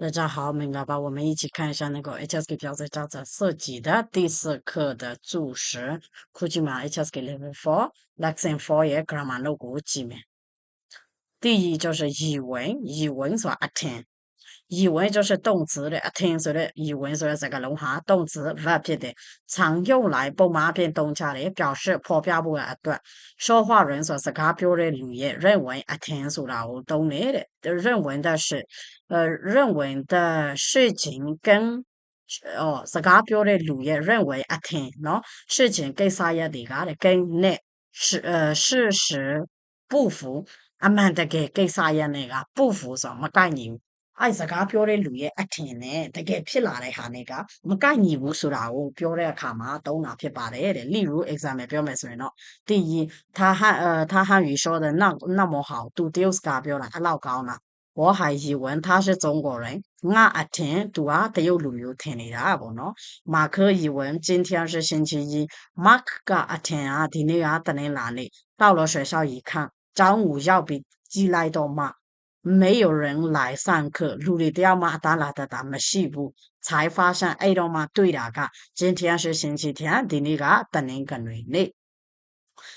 大家好，明白吧？我们一起看一下那个 HSK 标准照着设计的第四课的注释。库吉马 HSK Level Four Lesson Four 也 Grammar 那个几面。第一就是语文，语文所 attend，语文就是动词的，听说的语文说这个龙行动词 verb 的，常用来不马烦动词的表示破表部的一段。说话人说是代表的语言，认为啊听说了我懂的，认为的是，呃，认为的事情跟。哦，自家表的留言认为啊，听喏，事情跟啥样的个的跟那事呃事实不符，啊，蛮的给跟啥样那个不符，什么概念？ အဲ့စကားပြောတဲ့လူရဲ့အထင်နဲ့တကယ်ဖြစ်လာတဲ့ဟာနဲ့ကမကိုက်ညီဘူးဆိုတာကိုပြောတဲ့အခါမှာသုံးတာဖြစ်ပါတယ်တဲ့例如 example ပြောမယ်ဆိုရင်တော့第一他汉呃他汉语说的那那么好သူတရုတ်စကားပြောတာအဲ့လောက်ကောင်းတာ我还以为他是中国人ငါအထင်သူကတရုတ်လူမျိုးထင်နေတာပေါ့နော်马克以为今天是星期一 Mark ကအထင်啊ဒီနေ့ကတနင်္လာနေ့到了学校一看中午要比ကြည့်လိုက်တော့မှ 没有人来上课，努力掉嘛，哒啦哒哒，没事不？才发现哎了嘛，对了嘎，今天是星期天，第二个等你个人的。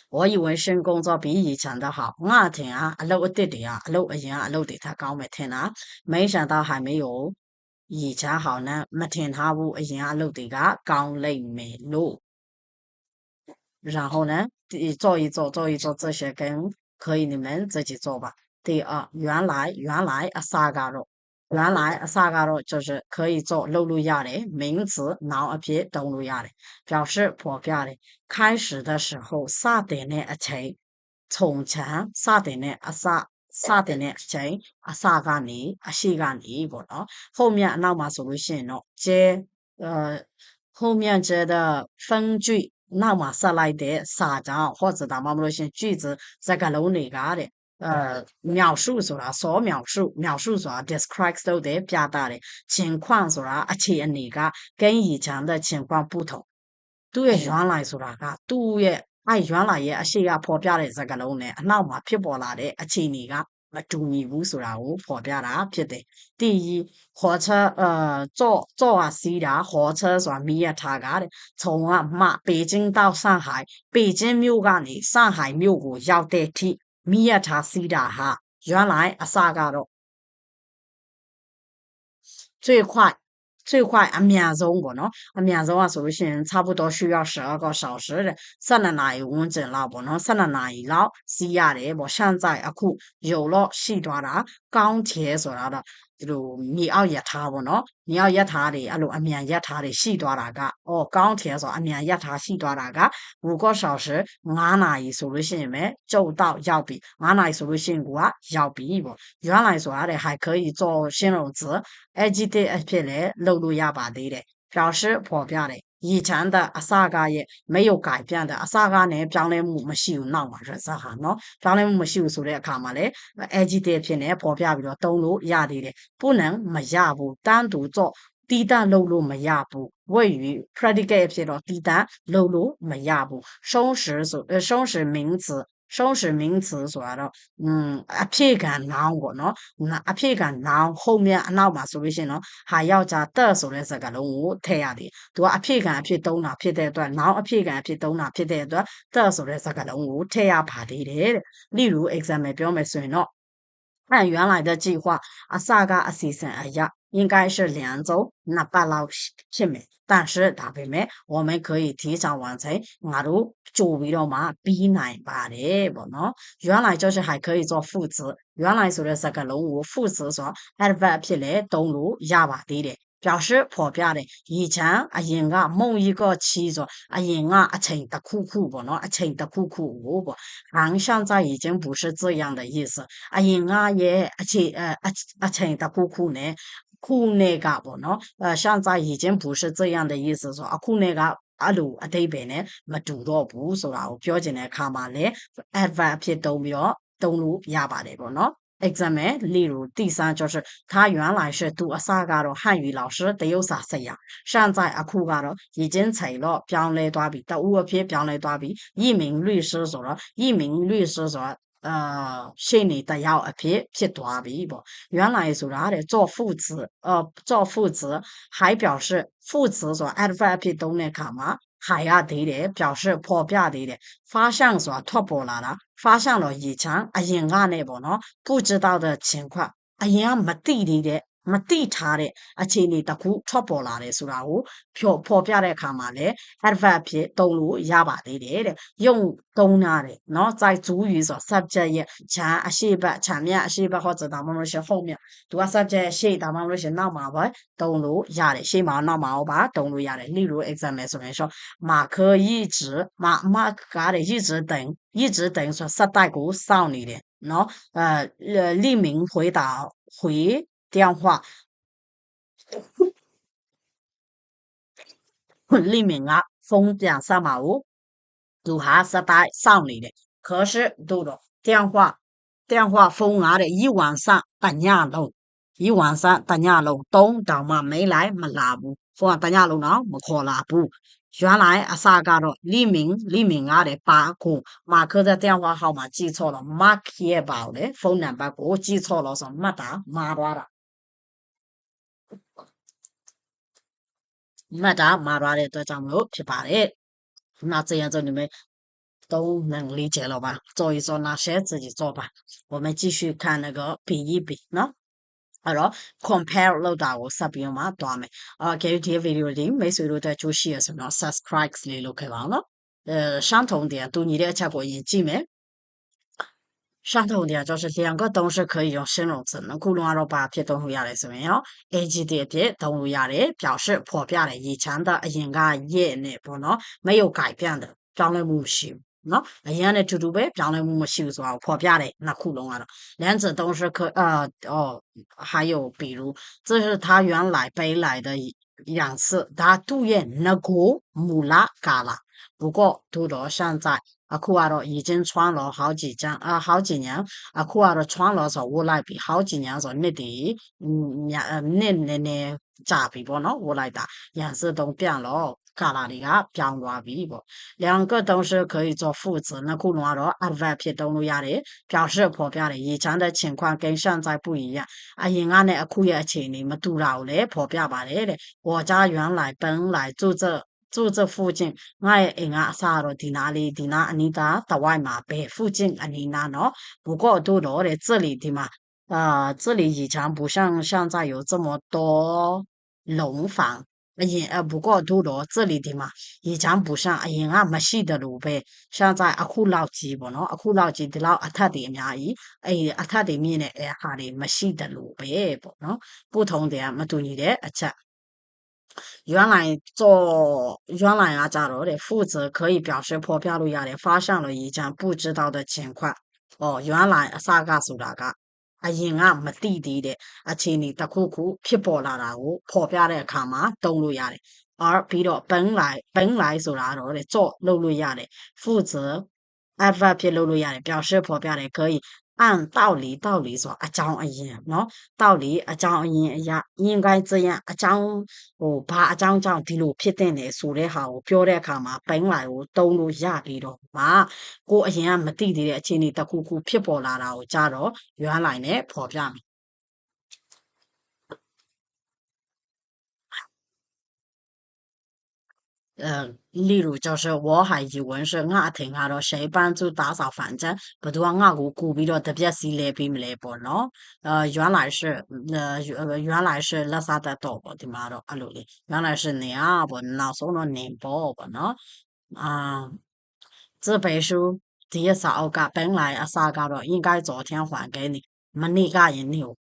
我以为新工作比以前的好，我听啊，老弟弟啊，老爷啊，老的他讲没听啊，没想到还没有以前好呢，没听他屋爷啊，老弟个讲累没路。然后呢，做一做，做一做这些跟可以，你们自己做吧。第二，原来原来အစကတော့原来အစကတော့就是可以做လုပ်လို့ရတယ်名词နောင်အဖြစ်သုံးလို့ရတယ်表示ဖော်ပြတယ်开始的时候စတင်တဲ့အချိန်从前စတင်တဲ့အစစတင်တဲ့အချိန်အစကနေအရှိကနေပေါ့နော်后面အနောက်မှာဆိုလို့ရှိရင်တော့接呃后面接的分句နောက်မှာဆက်လိုက်တဲ့စာကြောင့်或者ဒါမှမဟုတ်လို့ရှိရင်句子စကားလုံးတွေကတဲ့ 呃，描述ဆိုတာ所描述描述ဆိုတာ describe လုပ်တယ်ပြတာတယ်情况ဆိုတာအခြေအနေက跟以前的情况不同သူ့ရဲ့ရွမ်းလိုက်ဆိုတာကသူ့ရဲ့အဲ့ရွမ်းလိုက်ရဲ့အရှိကဖော်ပြတဲ့စကားလုံးနဲ့အနောက်မှာဖြစ်ပေါ်လာတဲ့အခြေအနေကမတူညီဘူးဆိုတာကိုဖော်ပြတာဖြစ်တယ်။第一，火车呃坐坐啊西的火车ဆိုတာမီးရထားကတဲ့从啊မှ北京到上海北京မြို့ကနေ上海မြို့ကိုရောက်တဲ့အထိ မီးရထားစီးတာဟာ原来အစကတော့最快最快အမြန်ဆုံးပေါ့နော်အမြန်ဆုံးอ่ะဆိုလို့ရှိရင်差不多需要12个小时တဲ့12နာရီဝန်းကျင်လောက်ပေါ့နော်12နာရီလောက်စီးရတယ်ပေါ့现在အခု有了ရှိသွားတာ高铁ဆိုတာတော့ ဒီလိုမြေအောက်ရထားပေါ့နော်မြေအောက်ရထားတွေအဲ့လိုအမြန်ရထားတွေရှိသွားတာကအော်ကောင်းတယ်ဆိုအမြန်ရထားရှိသွားတာက5个小时9နာရီဆိုလို့ရှိရင်ပဲကျုပ်တော့ရောက်ပြီ9နာရီဆိုလို့ရှိရင်ကရောက်ပြီပေါ့原来ဆိုတာတဲ့还可以做形容词 adjective အဖြစ်လည်းလုပ်လို့ရပါသေးတယ်表示ဖော်ပြတယ် ရေချမ်းတဲ့အစကရဲ့မယုတ်ကိုင်ပြန်တဲ့အစကနဲ့ပြောင်းလဲမှုမရှိဘူးနောက်မှာရစဟာနော်ပြောင်းလဲမှုမရှိဘူးဆိုတဲ့အခါမှာလည်း adjective ဖြစ်နေပေါ်ပြပြီးတော့သုံးလို့ရသေးတယ်ပုန်နံမရဘူးတန်းတူကြော့တီးတန့်လုပ်လို့မရဘူးဝိ语 predicate ဖြစ်တော့တီးတန့်လုပ်လို့မရဘူးရှုံးစဆိုရှုံးစ名词修饰名词ဆိုတာတော့อืมအဖြစ်ခံ noun ပေါ့နော်အဖြစ်ခံ noun 后面အနောက်မှာဆိုလို့ရှိရင်တော့ဟာယောက်ျားတက်ဆိုတဲ့စကားလုံးကိုထည့်ရတယ်သူကအဖြစ်ခံအဖြစ်သုံးတာဖြစ်တဲ့အတွက် noun အဖြစ်ခံအဖြစ်သုံးတာဖြစ်တဲ့အတွက်တက်ဆိုတဲ့စကားလုံးကိုထည့်ရပါသေးတယ်တဲ့例如 example ပြောမယ်ဆိုရင်တော့按原来的计划အစကအစီအစဉ်အရ应该是两周နှစ်ပတ်လောက်ဖြစ်မယ် 但是ဒါပေမဲ့我们可以提早完成ငါတို့ကြိုပြီးတော့မှပြီးနိုင်ပါတယ်ပေါ့နော်原来就是还可以做副词原来ဆိုတဲ့စကားလုံးကို副词ဆို adverb ဖြစ်လဲသုံးလို့ရပါသေးတယ်表示ဖော်ပြတယ်以前အရင်ကမုံ一个期ဆိုအရင်ကအချိန်တစ်ခုခုပေါ့နော်အချိန်တစ်ခုခုကိုပေါ့好现在已经不是这样的意思အရင်ကရဲ့အချိန်အအချိန်တစ်ခုခုနဲ့ ခုနဲ့ကပေါ့နော်အဲ现在已经不是这样的意思ဆိုအခုနဲ့ကအဲ့လိုအတိတ်ပဲနဲ့မတူတော့ဘူးဆိုတာကိုပြောချင်တဲ့အခါမှာလည်း adverb ဖြစ်သုံးပြီးတော့သုံးလို့ရပါတယ်ပေါ့နော် example 例如第三就是他原来是读အစကတော့汉语老师တရုတ်စာဆရာ现在အခုကတော့已经成了ပြောင်းလဲသွားပြီတဦးအဖြစ်ပြောင်းလဲသွားပြီ一名律师ဆိုတော့一名律师ဆိုတော့ အာရှေ့နေတယောက်အဖြစ်ဖြစ်သွားပြီပေါ့原来ဆိုတာတဲ့做父子呃做父子还表示父子ဆိုတာ adverb အဖြစ်သုံးတဲ့အခါမှာ还ရသေးတယ်表示ဖော်ပြသေးတယ်发向ဆိုတာထွက်ပေါ်လာတာ发向တော့以前အရင်ကနဲ့ပေါ့နော်不知道的情况အရင်ကမသိသေးတဲ့ မတိထားတဲ့အခြေအနေတစ်ခုထွက်ပေါ်လာတယ်ဆိုတာကိုဖြောဖော်ပြတဲ့အခါမှာလည်း adverb ဖြစ်သုံးလို့ရပါသေးတယ်တဲ့用သုံးထားတယ်เนาะ在主语ဆို subject ရဲ့前အရှိဘ前面အရှိဘ或者ဒါမှမဟုတ်是后面သူက subject ရှေ့ဒါမှမဟုတ်是နောက်မှာပဲသုံးလို့ရတယ်ရှေ့မှာနောက်မှာရောပါသုံးလို့ရတယ်例如 example ဆိုရင်说马可一直马马ကတဲ့一直等一直等ဆိုစက်တိုက်ကိုစောင့်နေတယ်เนาะ呃立明回答回 电话，立明啊，封电三毛五，都还是在上里的。可是都了电话，电话封牙的一晚上大家拢，一晚上大家拢东到嘛没来没拉布，封大家拢呢没靠拉布。原来阿萨嘎罗李明李明啊的把过马克的电话号码记错了，Mark 也报的 phone number 我记错了，说没打马多了。 မှတ်တာမှားသွားတဲ့အတွက်ကြောင့်မလို့ဖြစ်ပါတယ်။那这样子你们都能理解了吧？做一做那些自己做吧。我们继续看那个比一比喏。အဲ့တော့ compare လုပ်တာကိုဆက်ပြီးတော့မှတွားမယ်။ Okay ဒီ video လေးမိတ်ဆွေတို့အတွက်ကြိုးရှိရဆိုတော့ subscribe လေးလုပ်ခဲ့ပါအောင်နော်။အဲ相同点တူညီတဲ့အချက်ကိုအရင်ကြည့်မယ် 上头的就是两个动词可以用形容词，那古龙阿罗巴撇动物亚的什么哟？A 级的撇动物亚的表示破表的，以前的应该也那不能没有改变的，长了木修。喏，那现在猪猪呗，将来我们是吧破表的那窟窿阿了。两者都是可呃哦，还有比如，这是他原来本来的两次，他读音那个木拉嘎拉。不过读到现在。အခုကတော့已经穿了好几张啊好几年အခုကတော့穿了ဆိုဝတ်လိုက်ပြီ好几年ဆိုနှစ်တည်ညာနှစ်နည်းနည်းကြာပြီပေါ့နော်ဝတ်လိုက်တာ颜色都变了ကာလာတွေကပြောင်းသွားပြီပေါ့两个都是可以做副词နှစ်ခုလုံးကတော့ adverb ဖြစ်သုံးလို့ရတယ်表示ဖော်ပြတယ်以前的情况跟现在不一样အရင်ကနဲ့အခုရဲ့အခြေအနေမတူတာကိုလည်းဖော်ပြပါတယ်တဲ့我家原来本来住这 住这附近，我也应该沙罗地那里、地那阿里搭外嘛北。附近阿里那喏，不过都罗在这里的嘛。啊，这里以前不像现在有这么多楼房，也呃，不过都罗这里的嘛，以前不像沿阿没细的路呗。现在阿库老街不喏，阿库老街的老阿太对面，哎，阿太对面的哎哈嘞，没细的路呗不喏，不同的啊，没多的阿只。原来做原来啊，假罗的负责可以表示破表路亚的，发现了一张不知道的钱款。哦，原来啥个是哪个？啊，银啊没滴滴的，啊，请你得苦苦批报啦啦，我破表的卡嘛登路亚的。而比如本来本来是哪罗的做路路亚的负责，F I P 路入呀的表示破表的可以按道理道理说啊，讲一样喏，道理啊讲一样一样，应该这样啊讲哦，把啊讲讲第六批定的说的哈，我表的看嘛，本来我都路下边了嘛，ကိုအရင်ကမသိသေးတဲ့အချိန်တွေတခုခုဖြစ်ပေါ်လာတာကိုကြတော့ run line နဲ့ပေါ်ပြမယ် 嗯、呃，例如就是我还以为是我停阿了谁帮助打扫房间，不过我我顾不了特别是那边没来帮咯。呃，原来是呃原原来是拉萨的多吧，的妈的，阿罗的，原来是你阿那拿候了你包不喏。啊，这本书第一次我家本来阿三家了，应该昨天还给你，没你家人有。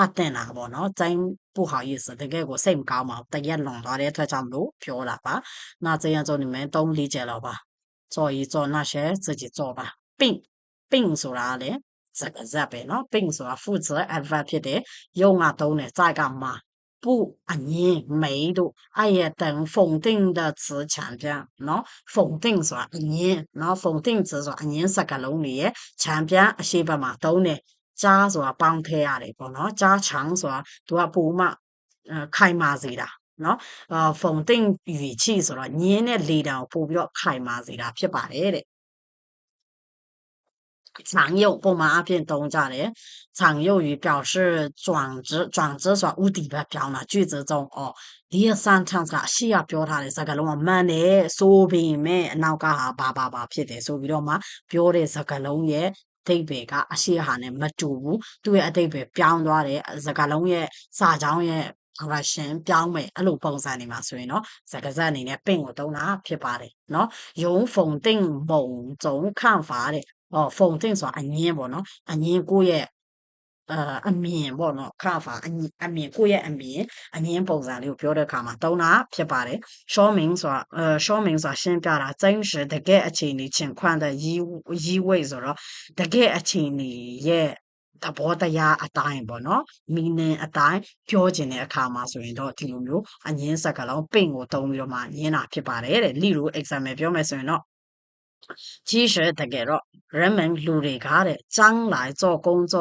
啊，对啦，我喏，真不好意思，这个我身高嘛，等下弄到的太长路飘了吧？那这样做你们都理解了吧？做一做那些自己做吧，并并说哪里，这个这边喏，并说啊，负责 FFP 的用啊，都呢在干嘛？不，啊你梅路，哎呀，等否定的词前边，喏，否定说啊你，喏，否定词说啊你是个龙女，前边是不嘛都呢？ က်မှာသုံးတယ်ကြားဆိုတာပေါင်းထည့်ရတယ်ပေါ့နော်ကြားချောင်းဆိုတာသူကပုံမှခိုင်မာစေတာနော်အာဖုန်တင်语气ဆိုတော့ညင်းတဲ့လေတံကိုပို့ပြီးတော့ခိုင်မာစေတာဖြစ်ပါတယ်တဲ့ 常用ပုံမှန်အားဖြင့်သုံးကြတယ်常用于表示转职转职ဆိုတာဥတီပဲပြောင်းတာ句子中哦ဒီ sentence ကအရှိရပြောထားတဲ့စကားလုံးကမှန်တယ်ဆိုပေမဲ့အနောက်ကဟာဘာဘာဘာဖြစ်တယ်ဆိုပြီးတော့မှပြောတဲ့စကားလုံးရဲ့ အတိတ်ပဲကအရှိဟာနဲ့မတူဘူးသူ့ရဲ့အတိတ်ပဲပြောင်းသွားတယ်စကားလုံးရဲ့စာချောင်းရဲ့ correction ပြောင်းမယ်အဲ့လိုပုံစံနေမှာဆိုရင်တော့ဇက်ကဇက်အနေနဲ့ပင့်ကိုတုံးတာဖြစ်ပါတယ်เนาะယုံဖုန်တင့်မုံဇုံခန့်ဖာတဲ့ဟောဖုန်တင့်ဆိုတာအငင်းပေါ့เนาะအငင်းကိုယ့်ရဲ့ အာအမြင်ပေါ့နော်ခါဖာအမြင်အမြင်ကိုယ့်ရဲ့အမြင်အငင်းပုံစံလေးကိုပြောတဲ့အခါမှာသုံးတာဖြစ်ပါတယ်ရှောမင်းဆိုတာအဲရှောမင်းဆိုတာရှင်းပြတာ真实တကယ်အခြေအနေ情况的意意味ဆိုတော့တကယ်အခြေအနေရဲ့သဘောတရားအတိုင်းပေါ့နော် meaning အတိုင်းပြောခြင်းတဲ့အခါမှာဆိုရင်တော့ဒီလိုမျိုးအငင်းစကားလုံးပင့်ကိုသုံးပြီးတော့မှညင်းတာဖြစ်ပါတယ်တဲ့例如 example ပြောမယ်ဆိုရင်တော့其实တကယ်တော့人们လူတွေကတဲ့将来做工作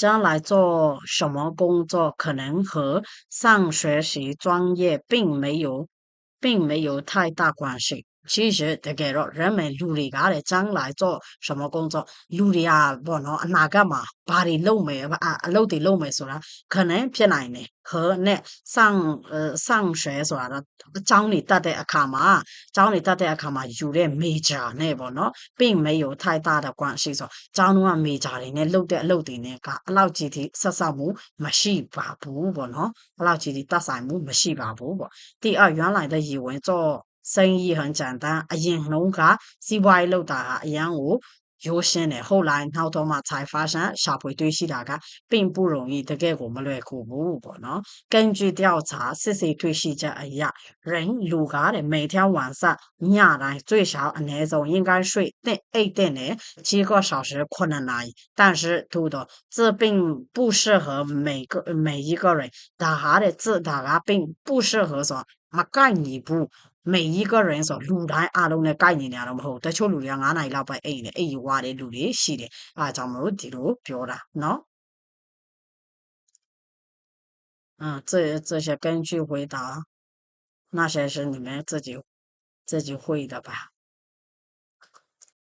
将来做什么工作可能和上学习专业并没有并没有太大关系。其实这个咯，人们努力噶嘞，将来做什么工作，努力啊，不喏，哪个嘛，把你弄没啊，弄的弄没说了，可能偏来呢，和那上呃上学说了，教你大的卡嘛，教你大的卡嘛，有点没家呢不喏，并没有太大的关系说，教侬啊没家里呢，弄的弄的呢，噶老几的杀杀母没事吧不不喏，老几的搭啥母没事吧不不。第二，原来的以为做。生意很简单အရင်နှုန်းကစီးပွားရေးလုပ်တာကအရန်ကိုရိုးရှင်းတယ်后来နောက်တော့မှ才发现ရှာဖွေတွေ့ရှိတာက并不容易တကယ်ကိုမလွယ်ကူဘူးပေါ့နော်根据调查စစ်ဆေးတွေ့ရှိချက်အရ人လူကတဲ့每天晚上ညတိုင်း最少အနည်းဆုံး应该睡တဲ့အိတ်တဲ့နဲ့7个小时9နာရီ但是သို့တော့这并不适合每个每一个人ဒါဟာတဲ့这ဒါက并不适合ဆိုမကိုက်ညီဘူး 每一个人说庐山阿龙的概念阿龙好，但去庐山阿那老板哎的哎哟哇的庐的西的啊，怎么又铁路标了？喏，嗯，这这些根据回答，那些是你们自己自己会的吧？